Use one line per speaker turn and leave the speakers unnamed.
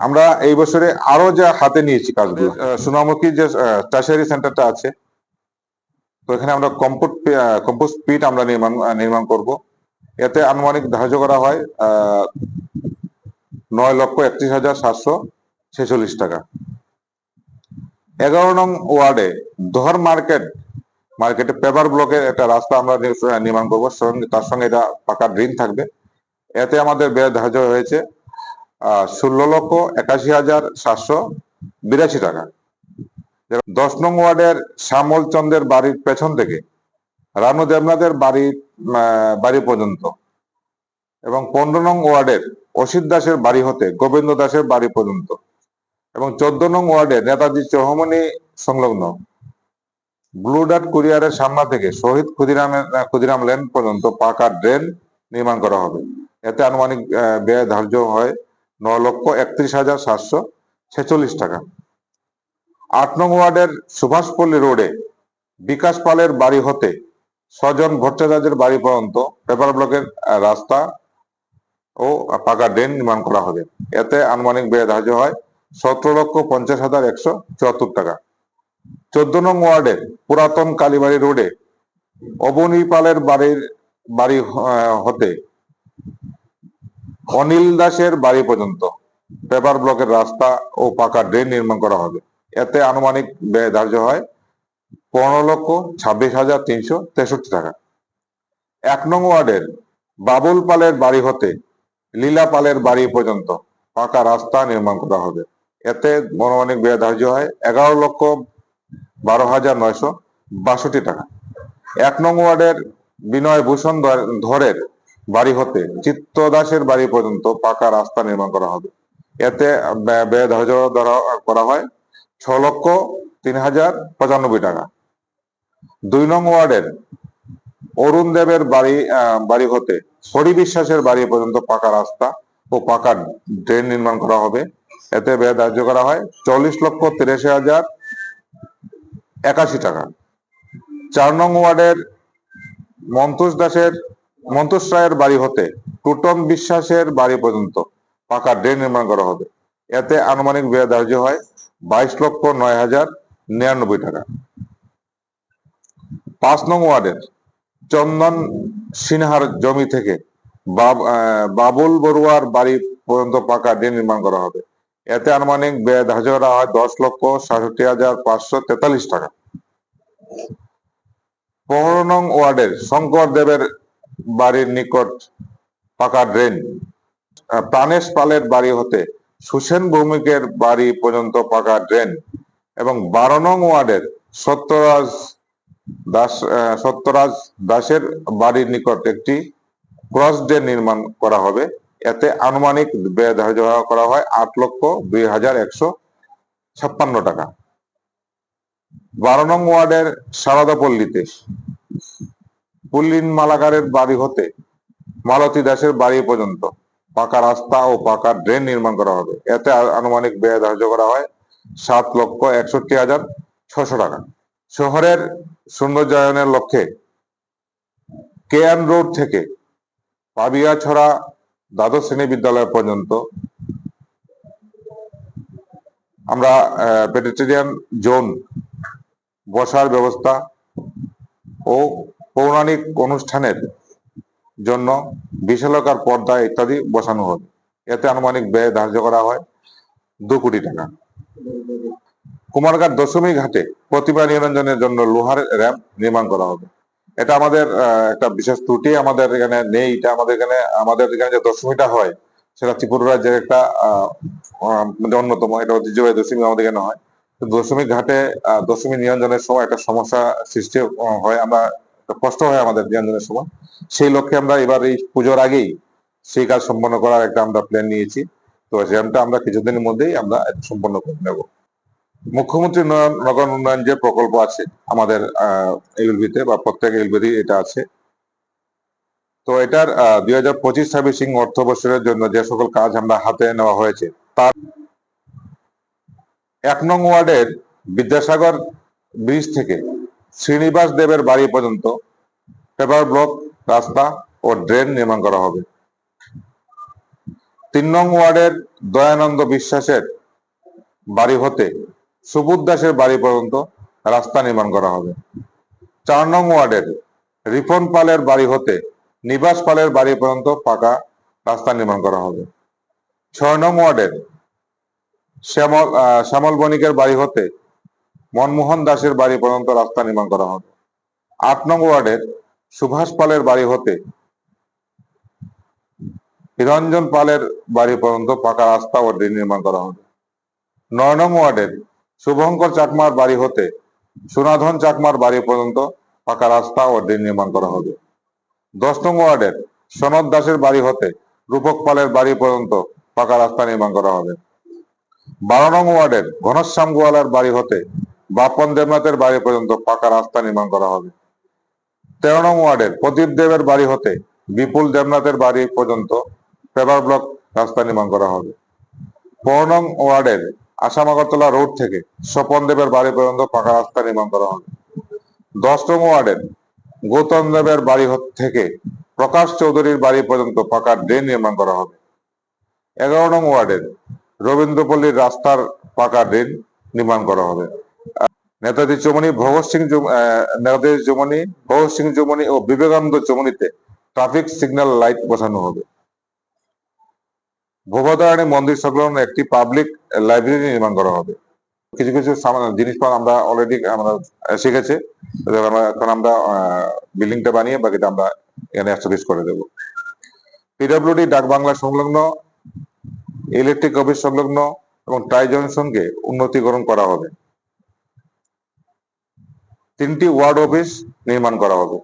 আমরা এই বছরে আরও যা হাতে নিয়েছি কাজগুলো। সোনামুখী যে টাশারি সেন্টারটা আছে তো এখানে আমরা কম্পোস্ট কম্পোস্ট পিট আমরা নির্মাণ নির্মাণ করব। এতে আনুমানিক ধার্য করা হয় নয় লক্ষ একত্রিশ হাজার সাতশো ছেচল্লিশ টাকা। এগারো নং ওয়ার্ডে দহর মার্কেট মার্কেটে পেপার ব্লকের একটা রাস্তা আমরা নির্মাণ করব তার সঙ্গে এটা পাকা ড্রিন থাকবে। এতে আমাদের ব্যয় ধার্য হয়েছে ষোলো লক্ষ একাশি হাজার সাতশো বিরাশি টাকা। দশ নং ওয়ার্ডের শ্যামল চন্দ্রের বাড়ির পেছন থেকে রানু দেবনাথের আহ, বাড়ি পর্যন্ত এবং পনেরো নং ওয়ার্ডের অসিত দাসের বাড়ি হতে গোবিন্দ দাসের বাড়ি পর্যন্ত এবং চোদ্দ নং ওয়ার্ডে নেতাজি চৌহমনি সংলগ্ন ব্লু ডাট কুরিয়ারের সামনা থেকে শহীদ ক্ষুদিরামের আহ, ক্ষুদিরাম লেন পর্যন্ত পাকা ড্রেন নির্মাণ করা হবে। এতে আনুমানিক ব্যয় ধার্য হয় ন লক্ষ একত্রিশ হাজার সাতশো ছেচল্লিশ টাকা। আট নং ওয়ার্ডের সুভাষপল্লী রোডে বিকাশ পালের বাড়ি হতে স্বজন ভট্টাচার্যের বাড়ি পর্যন্ত পেপার ব্লকের রাস্তা ও পাকা ড্রেন নির্মাণ করা হবে। এতে আনুমানিক ব্যয় ধার্য হয় সতেরো লক্ষ পঞ্চাশ হাজার একশো চুয়াত্তর টাকা। চোদ্দ নং ওয়ার্ডের পুরাতন কালীবাড়ি রোডে অবনী পালের বাড়ির, বাড়ি হতে অনিল দাসের বাড়ি পর্যন্ত। পেপার ব্লকের রাস্তা ও পাকা ড্রেন নির্মাণ করা হবে। এতে আনুমানিক ব্যয় ধার্য হয় পনেরো লক্ষ ছাব্বিশ হাজার তিনশো তেষট্টি টাকা। এক নং ওয়ার্ডের বাবুল পালের বাড়ি হতে লীলা পালের বাড়ি পর্যন্ত পাকা রাস্তা নির্মাণ করা হবে। এতে আনুমানিক ব্যয় ধার্য হয় এগারো লক্ষ বারো হাজার নয়শো বাষট্টি টাকা। এক নং ওয়ার্ডের বিনয় ভূষণ ধর- ধরের বাড়ি হতে চিত্ত দাসের বাড়ি পর্যন্ত পাকা রাস্তা নির্মাণ করা হবে। এতে ব্যয় ধার্য ধরা করা হয় ছ লক্ষ তিন হাজার পঁচানব্বই টাকা। দুই নং ওয়ার্ডের অরুণ দেবের বাড়ি বাড়ি হতে হরি বিশ্বাসের বাড়ি পর্যন্ত পাকা রাস্তা ও পাকা ড্রেন নির্মাণ করা হবে। এতে ব্যয় ধার্য করা হয় চল্লিশ লক্ষ তিরাশি হাজার একাশি টাকা। চার নং ওয়ার্ডের মন্তোষ দাসের মন্তোষ রায়ের বাড়ি হতে টুটন বিশ্বাসের বাড়ি পর্যন্ত পাকা ড্রেন নির্মাণ করা হবে। এতে আনুমানিক ব্যয় ধার্য হয় বাইশ লক্ষ নয় হাজার নিরানব্বই টাকা। পাঁচ নং ওয়ার্ডের চন্দন সিনহার জমি থেকে বাবুল বড়ুয়ার বাড়ি পর্যন্ত পাকা ড্রেন নির্মাণ করা হবে। এতে আনুমানিক ব্যয় ধার্য করা হয় দশ লক্ষ সাতষট্টি হাজার পাঁচশো তেতাল্লিশ টাকা। পনেরো নং ওয়ার্ডের শঙ্কর দেবের বাড়ির নিকট পাকা ড্রেন প্রাণেশ পালের বাড়ি হতে সুসেন ভৌমিকের বাড়ি পর্যন্ত পাকা ড্রেন এবং বারো নং ওয়ার্ডের সত্যরাজ দাস সত্যরাজ দাসের বাড়ির নিকট একটি ক্রস ড্রেন নির্মাণ করা হবে। এতে আনুমানিক ব্যয় ধার্য করা হয় আট লক্ষ দুই হাজার একশো ছাপ্পান্ন টাকা। বারো নং ওয়ার্ডের সারদাপল্লীতে পুল্লিন মালাকারের বাড়ি হতে মালতী দাসের বাড়ি পর্যন্ত পাকা রাস্তা ও পাকা ড্রেন নির্মাণ করা হবে। এতে আনুমানিক ব্যয় ধার্য করা হয় সাত লক্ষ একষট্টি হাজার ছশো টাকা। শহরের সৌন্দর্যায়নের লক্ষ্যে কেএন রোড থেকে পাবিয়াছড়া দ্বাদশ শ্রেণি বিদ্যালয় পর্যন্ত আমরা পেডিটেরিয়ান জোন বসার ব্যবস্থা ও পৌরাণিক অনুষ্ঠানের জন্য বিশালকার পর্দা ইত্যাদি বসানো হবে এতে আনুমানিক ব্যয় ধার্য করা হয় দু কোটি টাকা। কুমারঘাট দশমী ঘাটে প্রতিভা নিরঞ্জনের জন্য লোহার র্যাম্প নির্মাণ করা হবে। এটা আমাদের একটা বিশেষ ত্রুটি। আমাদের এখানে নেই, এটা আমাদের এখানে আমাদের এখানে যে দশমীটা হয়, সেটা ত্রিপুরা রাজ্যের একটা মানে অন্যতম। এটা ঐতিহ্যবাহী দশমী আমাদের এখানে হয়। দশমী ঘাটে দশমী নিরঞ্জনের সময় একটা সমস্যা সৃষ্টি হয়। আমরা কষ্ট হয় আমাদের নিরঞ্জনের সময়। সেই লক্ষ্যে আমরা এবার এই পুজোর আগেই সেই কাজ সম্পন্ন করার একটা আমরা প্ল্যান নিয়েছি। তো সেটা আমরা কিছুদিনের মধ্যেই আমরা সম্পন্ন করে নেব। মুখ্যমন্ত্রী নগর উন্নয়ন যে প্রকল্প আছে, আমাদের এলবিতে বা প্রত্যেক এলবিতে এটা আছে। তো এটার দুই হাজার পঁচিশ সার্ভিসিং অর্থ বছরের জন্য যে সকল কাজ আমরা হাতে নেওয়া হয়েছে, তার এক নং ওয়ার্ডের বিদ্যাসাগর ব্রিজ থেকে শ্রীনিবাস দেবের বাড়ি পর্যন্ত পেপার ব্লক, রাস্তা ও ড্রেন নির্মাণ করা হবে। তিন নং ওয়ার্ডের দয়ানন্দ বিশ্বাসের বাড়ি হতে সুবুদ দাসের বাড়ি পর্যন্ত রাস্তা নির্মাণ করা হবে। চার নং ওয়ার্ডের রিপন পালের বাড়ি হতে নিবাস পালের বাড়ি পর্যন্ত পাকা রাস্তা নির্মাণ করা হবে। ছয় নং ওয়ার্ডের শ্যামল শ্যামল বণিকের বাড়ি হতে মনমোহন দাসের বাড়ি পর্যন্ত রাস্তা নির্মাণ করা হবে। আট নং ওয়ার্ডের সুভাষ পালের বাড়ি হতে নিরঞ্জন পালের বাড়ি পর্যন্ত পাকা রাস্তা ও ড্রেন নির্মাণ করা হবে। নয় নং ওয়ার্ডের শুভঙ্কর চাকমার বাড়ি হতে সুনাধন চাকমার বাড়ি পর্যন্ত পাকা রাস্তা ও ড্রেন নির্মাণ করা হবে। দশ নং ওয়ার্ডের সনদ দাসের বাড়ি হতে রূপক পালের বাড়ি পর্যন্ত পাকা রাস্তা নির্মাণ করা হবে। বারো নং ওয়ার্ডের ঘনশ্যাম গোয়ালার বাড়ি হতে বাপন দেবনাথের বাড়ি পর্যন্ত পাকা রাস্তা নির্মাণ করা হবে। তেরো নং ওয়ার্ডের প্রদীপ দেবের বাড়ি হতে বিপুল দেবনাথের বাড়ি পর্যন্ত পেপার ব্লক রাস্তা নির্মাণ করা হবে। পনেরো নং ওয়ার্ডের আসাম আগরতলা রোড থেকে স্বপন দেবের বাড়ি পর্যন্ত পাকা রাস্তা নির্মাণ করা হবে। দশ নং ওয়ার্ডের গৌতম দেবের বাড়ি থেকে প্রকাশ চৌধুরীর বাড়ি পর্যন্ত পাকা ড্রেন নির্মাণ করা হবে। এগারো নং ওয়ার্ডের রবীন্দ্রপল্লীর রাস্তার পাকা ড্রেন নির্মাণ করা হবে। নেতাজি চৌমনি ভগৎ সিং নেতাজি চৌমনি ভগৎ সিং চৌমনি ও বিবেকানন্দ চৌমনিতে ট্রাফিক সিগন্যাল লাইট বসানো হবে। ভোগদারানী মন্দির সংলগ্ন একটি পাবলিক লাইব্রেরি নির্মাণ করা হবে। কিছু কিছু জিনিসপত্র আমরা অলরেডি আমরা শিখেছি। এখন আমরা বিল্ডিংটা বানিয়ে বাকিটা আমরা এখানে এস্টাবলিশ করে দেবো। পিডব্লিউডি ডাক বাংলা সংলগ্ন ইলেকট্রিক অফিস সংলগ্ন এবং ট্রাই জংশনকে উন্নতিকরণ করা হবে। তিনটি ওয়ার্ড অফিস নির্মাণ করা হবে।